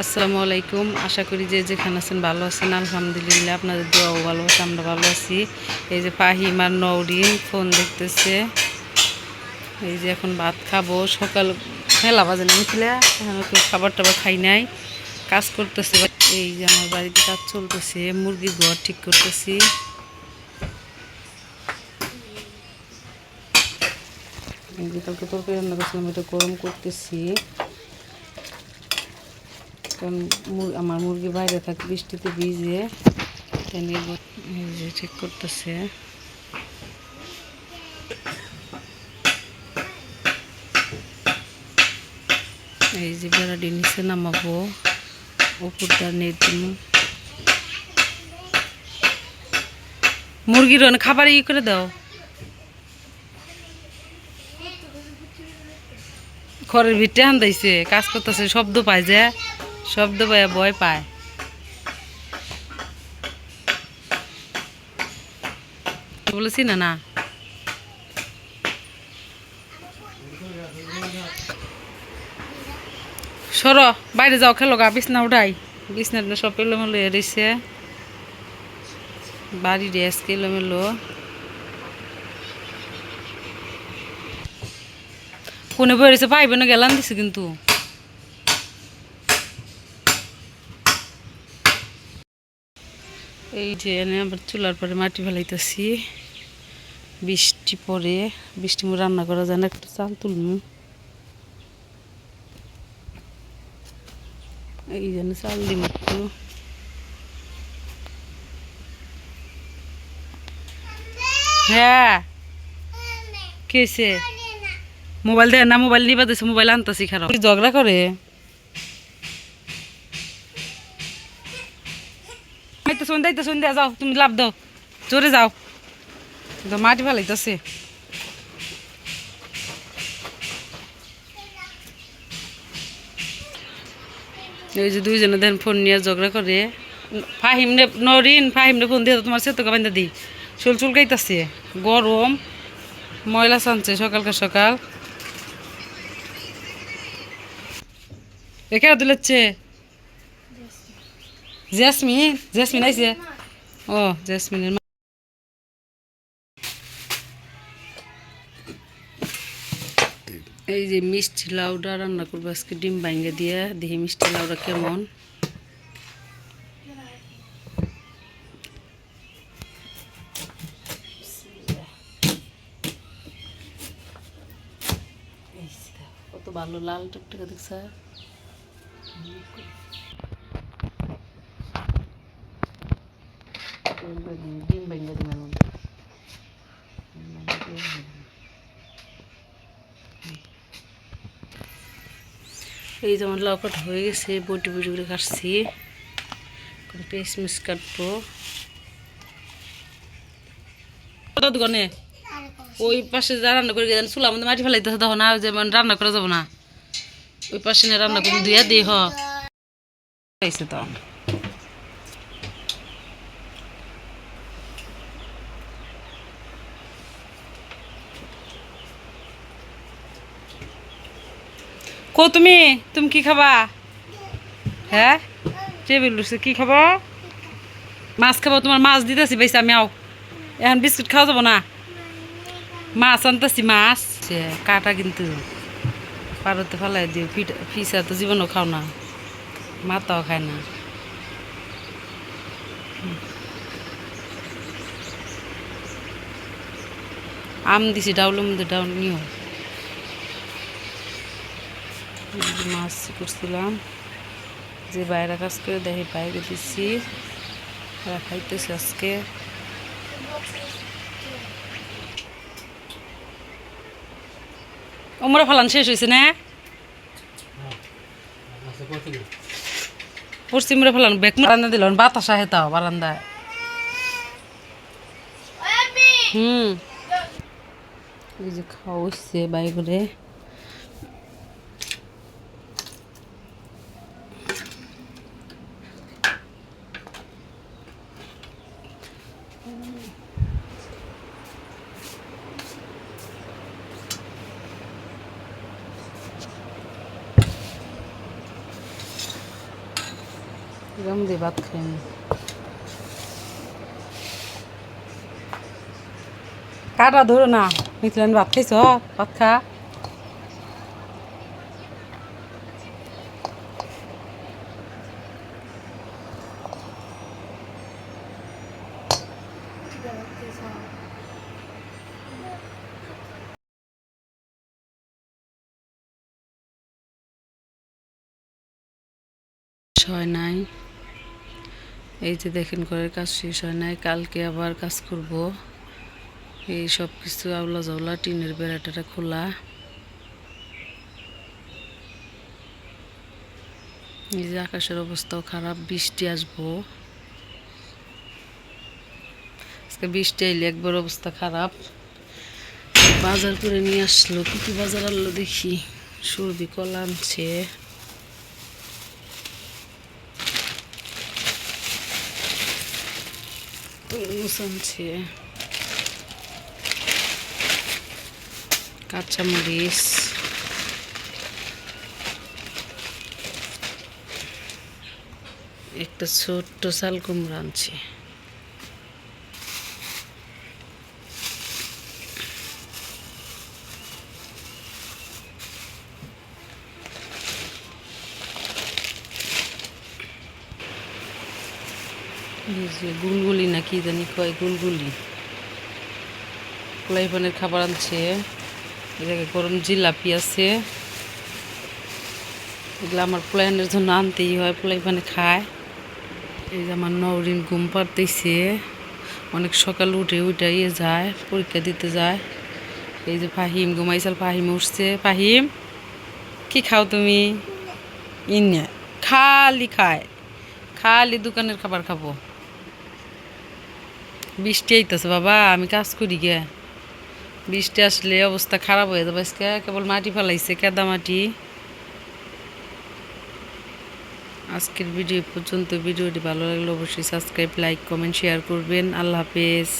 আসসালামু আলাইকুম। আশা করি যে যেখানে আছেন ভালো আছেন। আলহামদুলিল্লাহ আপনাদের দোয়াও ভালো আছে, আমরা ভালো আছি। এই যে ফাহিম আর নৌরিন ফোন দেখতেছে। এই যে এখন ভাত খাব। সকাল মেলা বাজে না উঠলে, এখন খাবার টাবার খাই নাই। কাজ করতেছে, এই যে আমার বাড়িতে কাজ চলতেছে মুরগির ঘর ঠিক করতেছি। কালকে তরকারি রান্না করছিলাম, এটা গরম করতেছি। কারণ আমার মুরগি বাইরে থাকে, বৃষ্টিতে ভিজে যে ঠিক করতেছে। এই যে বেড়াটি নিচে নামাবো। উপরটা নেট মুরগির খাবার ই করে দাও। ঘরের ভিতরে হান্দাইছে কাজ করতেছে, শব্দ পাই যে। শব্দ পায় ভয় পায়। বলেছি না না? সর, বাইরে যাও, খেলো গা, বিছনা উঠাই। বিছনা সব এলোমেলো এড়েছে বাড়ি ড্রেস এলোমেলো। কোনে বেড়েছে পাইবে না গেলাম দিছে কিন্তু। এই যে আবার চুলার পরে মাটি ফেলাইতেছি। বৃষ্টি পরে, বৃষ্টি মো রান্না করা যায় না, একটু চাল তুলমু। এই জন্য চাল দিম একটু। হ্যাঁ। কেছে মোবাইল দেয় না, মোবাইল নিবা দিছে, মোবাইল আনতেছি খারাপ। ঝগড়া করে? দাইতে শুন দাইতে শুন দেয়া যাও, তুমি লাভ দাও। জোরে যাও। তো মাটি ফেলাইতেছে এই যে দুইজনে দেন ফোন নিয়ে ঝগড়া করে। ফাহিম নে নরিন, ফাহিম নে ফোন দিয়ে তোমার সেতুকা বান্ধা দিই। চুল চুল গাইতাছে গরম, ময়লা চানছে সকালকে সকাল। এখানে তুলেছে জেসমিন জেসমিন আইছে ও জেসমিনের এই যে মিষ্টি লাউডা রান্না করব আজকে, ডিম ভাঙ্গে দিয়ে। দেখি মিষ্টি লাউডা কেমন। কত ভালো লাল টুকটুকে দেখছে। ডিম ভাঙ্গে দিলাম এই যেমন লকট হয়ে গেছে বটি বটি করে কাটছি। এখন পেস্ট মিস কাটবো। দোকানে ওই পাশে যা রান্না করে গেছেন চুলা মধ্যে মাটি ফেলাইতে তখন না যেমন রান্না করা যাব না। ওই পাশে রান্না করে দিয়ে হ। হয়েছে তো কো তুমি তুমি কি খাবা? হ্যাঁ? টেবিল উঠছে কি খাবা? মাছ খাব, তোমার মাছ দিতেছি বেশি আমি আও। এখন বিস্কুট খাওয়া যাব না? মাছ আনতেছি, মাছ। সে কাটা কিন্তু পারতে ফেলাই দিও, পিঠা ফিসা তো জীবনও খাও না। মাতাও খায় না। আম দিছি, ডাউলের মধ্যে ডাউল নিও। মাছ করছিলাম। যে বাইরে কাজ করে দেখে বাইরে দিচ্ছি খাইতেছে আজকে। ওমরা ফালান শেষ হয়েছে না? পশ্চিমরে ফেলান, বেক বারান্দা দিল, বাতাস আহে তাও বারান্দায় হুম যে খাওয়া হচ্ছে বাইরে। এরকম দিয়ে ভাত খাই আমি। কাটা ধরো না মিথিলান ভাত খাইছ? ভাত খা। হয় নাই। এই যে দেখেন ঘরের কাজ শেষ হয় নাই, কালকে আবার কাজ করব। এই সব কিছু আউলা জাউলা টিনের বেড়াটা খোলা। এই যে আকাশের অবস্থাও খারাপ, বৃষ্টি আসব। আজকে বৃষ্টি আইলে একবার অবস্থা খারাপ। বাজার করে নিয়ে আসলো, কি কি বাজার আনলো দেখি। সর্দি, কলা আনছে। তরমুজ আনছে কাঁচামরিচ একটা ছোট্ট শাল কুমড়া আনছে। গুলগুলি না কি জানি কয় গুলগুলি। পোলাই পানের খাবার আনছে। এদিকে গরম জিলাপি আছে। এগুলো আমার পোলাইনের জন্য আনতেই হয় পোলাই পানে খায়। এই যে আমার নওরিন ঘুম পাড়তেছে। অনেক সকাল উঠে উঠে ইয়ে যায়, পরীক্ষা দিতে যায়। এই যে ফাহিম ঘুমাইছাল ফাহিম উঠছে। ফাহিম, কি খাও তুমি? ইন্যা, খালি খায়। খালি দোকানের খাবার খাব। বৃষ্টি আইতেছে বাবা, আমি কাজ করি গে। বৃষ্টি আসলে অবস্থা খারাপ হয়ে যাবে আজকে, কেবল মাটি ফেলাইছে, কেদা মাটি। আজকের ভিডিও পর্যন্ত ভিডিওটি ভালো লাগলে অবশ্যই সাবস্ক্রাইব, লাইক, কমেন্ট, শেয়ার করবেন। আল্লাহ হাফেজ।